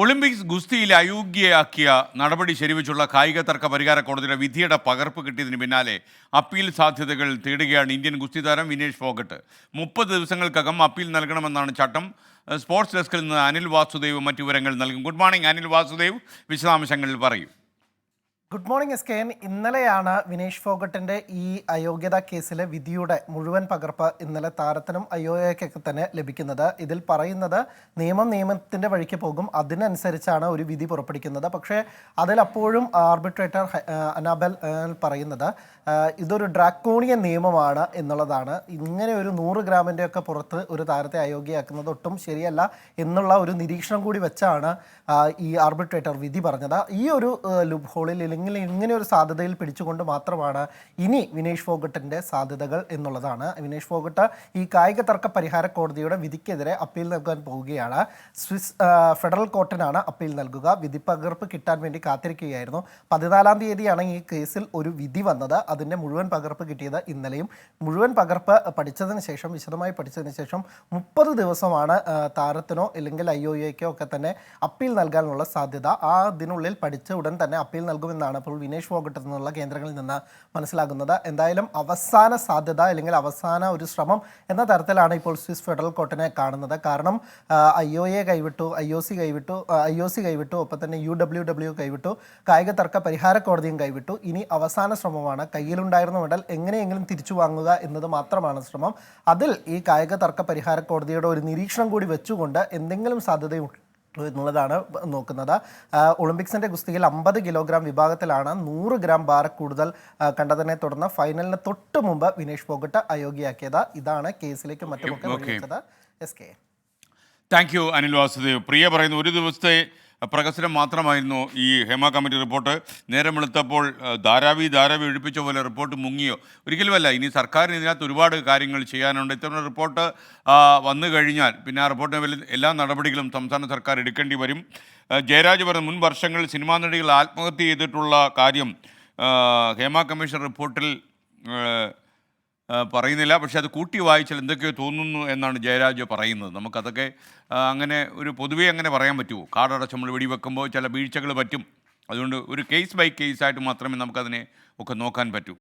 Olympics ഗുസ്തിയിൽ അയോഗ്യയാക്കിയ നടപടി ശരിവെച്ചുള്ള കായിക തർക്ക പരിഹാര കോടതിയുടെ വിധിയുടെ പകർപ്പ് കിട്ടിയതിന് പിന്നാലെ അപ്പീൽ സാധ്യതകൾ തേടുകയാണ് ഇന്ത്യൻ ഗുസ്തി താരം വിനേഷ് ഫോഗട്ട്. മുപ്പത് ദിവസങ്ങൾക്കകം അപ്പീൽ നൽകണമെന്നാണ് ചട്ടം. സ്പോർട്സ് ഡെസ്കിൽ നിന്ന് അനിൽ വാസുദേവ് മറ്റു വിവരങ്ങൾ നൽകും. ഗുഡ് മോർണിംഗ് അനിൽ വാസുദേവ് വിശദാംശങ്ങളിൽ പറയൂ. Good morning S K N. ഇന്നലെയാണ് വിനേഷ് ഫോഗട്ടിന്റെ ഈ അയോഗ്യതാ കേസിലെ വിധിയുടെ മുഴുവൻ പകർപ്പ് ഇന്നലെ താരത്തിനും അയോഗ്യക്കൊക്കെ തന്നെ ലഭിക്കുന്നത്. ഇതിൽ പറയുന്നത് നിയമം നിയമത്തിന്റെ വഴിക്ക് പോകും അതിനനുസരിച്ചാണ് ഒരു വിധി പുറപ്പെടുവിക്കുന്നത്. പക്ഷേ അതിലപ്പോഴും ആർബിട്രേറ്റർ അനാബൽ പറയുന്നത് ഇതൊരു ഡ്രാക്കോണിയൻ നിയമമാണ് എന്നുള്ളതാണ്. ഇങ്ങനെ ഒരു നൂറ് ഗ്രാമിന്റെ ഒക്കെ പുറത്ത് ഒരു താരത്തെ അയോഗ്യയാക്കുന്നത് ഒട്ടും ശരിയല്ല എന്നുള്ള ഒരു നിരീക്ഷണം കൂടി വെച്ചാണ് ഈ ആർബിട്രേറ്റർ വിധി പറഞ്ഞത്. ഈ ഒരു ലുബ് ഹോളിൽ അല്ലെങ്കിൽ ഇങ്ങനെ ഒരു സാധ്യതയിൽ പിടിച്ചുകൊണ്ട് മാത്രമാണ് ഇനി വിനേഷ് ഫോഗട്ടിന്റെ സാധ്യതകൾ എന്നുള്ളതാണ്. വിനേഷ് ഫോഗട്ട് ഈ കായിക തർക്ക പരിഹാര കോടതിയുടെ വിധിക്കെതിരെ അപ്പീൽ നൽകാൻ പോവുകയാണ്. സ്വിസ് ഫെഡറൽ കോർട്ടിനാണ് അപ്പീൽ നൽകുക. വിധി പകർപ്പ് കിട്ടാൻ വേണ്ടി കാത്തിരിക്കുകയായിരുന്നു. പതിനാലാം തീയതിയാണ് ഈ കേസിൽ ഒരു വിധി വന്നത്. അതിന്റെ മുഴുവൻ പകർപ്പ് കിട്ടിയത് ഇന്നലെയും. മുഴുവൻ പകർപ്പ് പഠിച്ചതിന് ശേഷം വിശദമായി പഠിച്ചതിന് ശേഷം മുപ്പത് ദിവസമാണ് താരത്തിനോ അല്ലെങ്കിൽ ഐ ഒ എക്കോ ഒക്കെ തന്നെ അപ്പീൽ നൽകാനുള്ള സാധ്യത. ആ അതിനുള്ളിൽ പഠിച്ച ഉടൻ തന്നെ അപ്പീൽ നൽകുമെന്നാണ് ഇപ്പോൾ വിനേഷ് ഫോഗട്ട് നിന്നുള്ള കേന്ദ്രങ്ങളിൽ നിന്ന് മനസ്സിലാകുന്നത്. എന്തായാലും അവസാന സാധ്യത അല്ലെങ്കിൽ അവസാന ഒരു ശ്രമം എന്ന തരത്തിലാണ് ഇപ്പോൾ സ്വിസ് ഫെഡറൽ കോർട്ടിനെ കാണുന്നത്. കാരണം ഐ ഒ എ കൈവിട്ടു ഐ ഒ സി കൈവിട്ടു ഐ ഒ സി കൈവിട്ടു ഒപ്പം തന്നെ യു ഡബ്ല്യു ഡബ്ല്യു കൈവിട്ടു കായിക തർക്ക പരിഹാര കോടതിയും കൈവിട്ടു. ഇനി അവസാന ശ്രമമാണ്. കയ്യിലുണ്ടായിരുന്ന മെഡൽ എങ്ങനെയെങ്കിലും തിരിച്ചു വാങ്ങുക എന്നത് മാത്രമാണ് ശ്രമം. അതിൽ ഈ കായിക തർക്ക പരിഹാര കോടതിയുടെ ഒരു നിരീക്ഷണം കൂടി വെച്ചുകൊണ്ട് എന്തെങ്കിലും സാധ്യതയുണ്ട് എന്നുള്ളതാണ് നോക്കുന്നത്. ഒളിമ്പിക്സിന്റെ ഒളിമ്പിക്സിന്റെ ഗുസ്തിയിൽ അമ്പത് കിലോഗ്രാം വിഭാഗത്തിലാണ് നൂറ് ഗ്രാം ബാർ കൂടുതൽ കണ്ടതിനെ തുടർന്ന് ഫൈനലിന് തൊട്ട് മുമ്പ് വിനേഷ് പോകട്ട് അയോഗ്യയാക്കിയത്. ഇതാണ് കേസിലേക്ക് മറ്റുമൊക്കെ S K. Thank you Anil Vasudev. പ്രിയ പറയുന്നു ഒരു ദിവസത്തെ പ്രഹസനം മാത്രമായിരുന്നു ഈ ഹേമ കമ്മിറ്റി റിപ്പോർട്ട്. നേരം വെളുത്തപ്പോൾ ധാരാവി ധാരാവി ഒഴിപ്പിച്ച പോലെ റിപ്പോർട്ട് മുങ്ങിയോ? ഒരിക്കലുമല്ല. ഇനി സർക്കാരിന് ഇതിനകത്ത് ഒരുപാട് കാര്യങ്ങൾ ചെയ്യാനുണ്ട്. ഇത്തവണ റിപ്പോർട്ട് വന്നു കഴിഞ്ഞാൽ പിന്നെ ആ റിപ്പോർട്ടിന് എല്ലാ നടപടികളും സംസ്ഥാന സർക്കാർ എടുക്കേണ്ടി വരും. ജയരാജ് പറഞ്ഞ മുൻ വർഷങ്ങളിൽ സിനിമാ നടികൾ ആത്മഹത്യ ചെയ്തിട്ടുള്ള കാര്യം ഹേമ കമ്മീഷൻ റിപ്പോർട്ടിൽ പറയുന്നില്ല. പക്ഷെ അത് കൂട്ടി വായിച്ചാൽ എന്തൊക്കെയോ തോന്നുന്നു എന്നാണ് ജയരാജ് പറയുന്നത്. നമുക്കതൊക്കെ അങ്ങനെ ഒരു പൊതുവേ അങ്ങനെ പറയാൻ പറ്റുമോ? കാടടച്ച് നമ്മൾ വെടിവെക്കുമ്പോൾ ചില വീഴ്ചകൾ പറ്റും. അതുകൊണ്ട് ഒരു കേസ് ബൈ കേസ് ആയിട്ട് മാത്രമേ നമുക്കതിനെ ഒക്കെ നോക്കാൻ പറ്റൂ.